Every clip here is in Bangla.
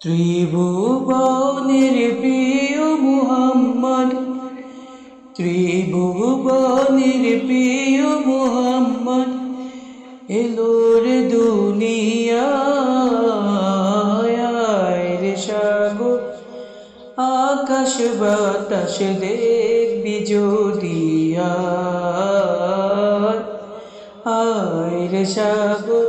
ত্রিভুবনের প্রিয় মুহাম্মদ, ত্রিভুবনের প্রিয় মুহাম্মদ এলোর দুনিয়ায় রে সাগর, আকাশ বাতাস দেখবি যদিয়া আয় রে সাগর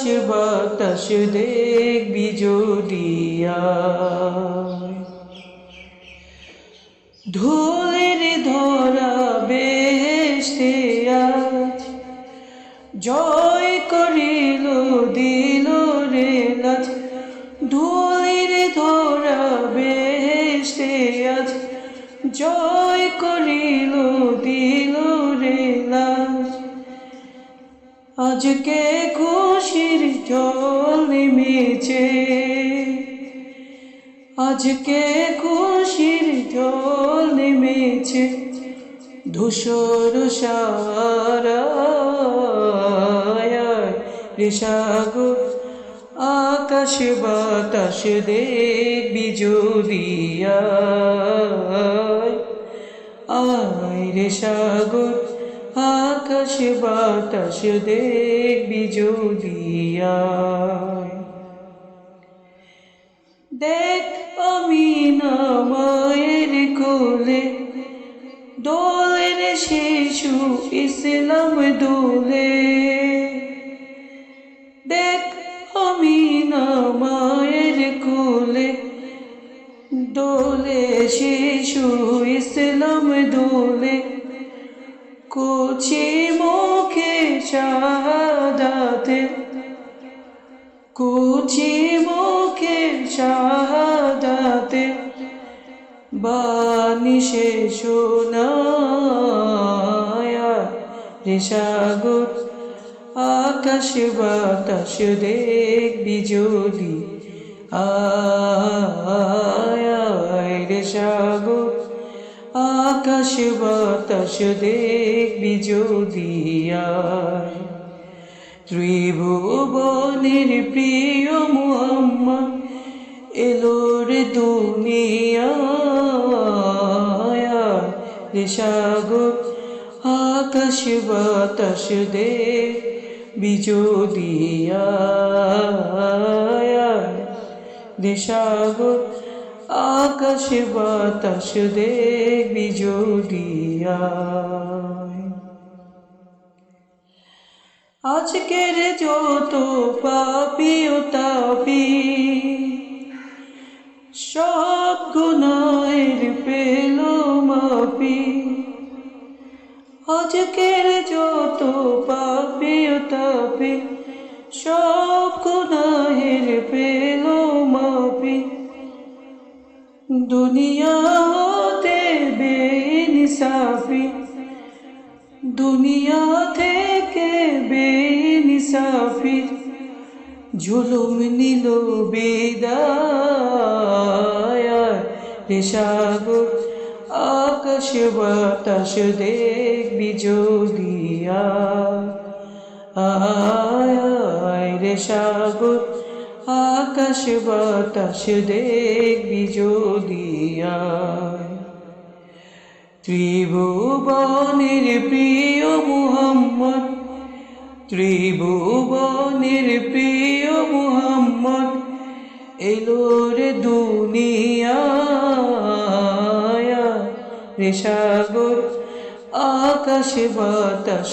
আকাশ বাতাস দেখবি যদিয়া ধুলের ধরা বেশতে আজ জয় করিল দিল রে নাচ ধুলের আজকে খুশির জল নেমেছে? আজকে খুশির জল নেমেছে? ধূসর সারা আকাশ বাতাস দেখবি যদিয়া আয় রে সাগর আকাশ বাতাস দেখবি যদিয়া দেখ আমি না মায়ের কোলে, দোলের শিশু ইসলাম দোলে। দেখ আমি না মায়ের কোলে দোলে শিশু ইসলাম দোলে। কুচি মুখে শাহাদাতে কুচি মুখে শাহাদাতে সে শোনায়া। রে সাগর, আকাশ বাতাস দেখবি যদি আয়। রে আকাশ বাতাস দেখবি যদি ত্রিভুবনের প্রিয় মুহাম্মদ এলোর দুনিয়ায়। সাগর আকাশ বাতাস দে বিজোদিয়া সাগর আকাশ বাতাস দে বিজোদিয়া আজকের যত পাপি ও তাপি, সব গুনাহের পেল মাপি। আজকের যত পাপি ও তাপি, সব গুনাহের পেল মাপি। দুনিয়া হতে বেইনসাফি, দুনিয়া থেকে বেনিসাফির ঝুলুম নিল বেদায় রে সাগর আকাশ বাতাস দেখবি যদিয়া আয়, রে সাগর। আকাশ বাতাস দেখবি যদিয়া ত্রিভুবনের প্রিয় মুহাম্মদ, ত্রিভুবনের প্রিয় মুহাম্মদ এলোর দুনিয়ায় রে সাগর, আকাশ বাতাস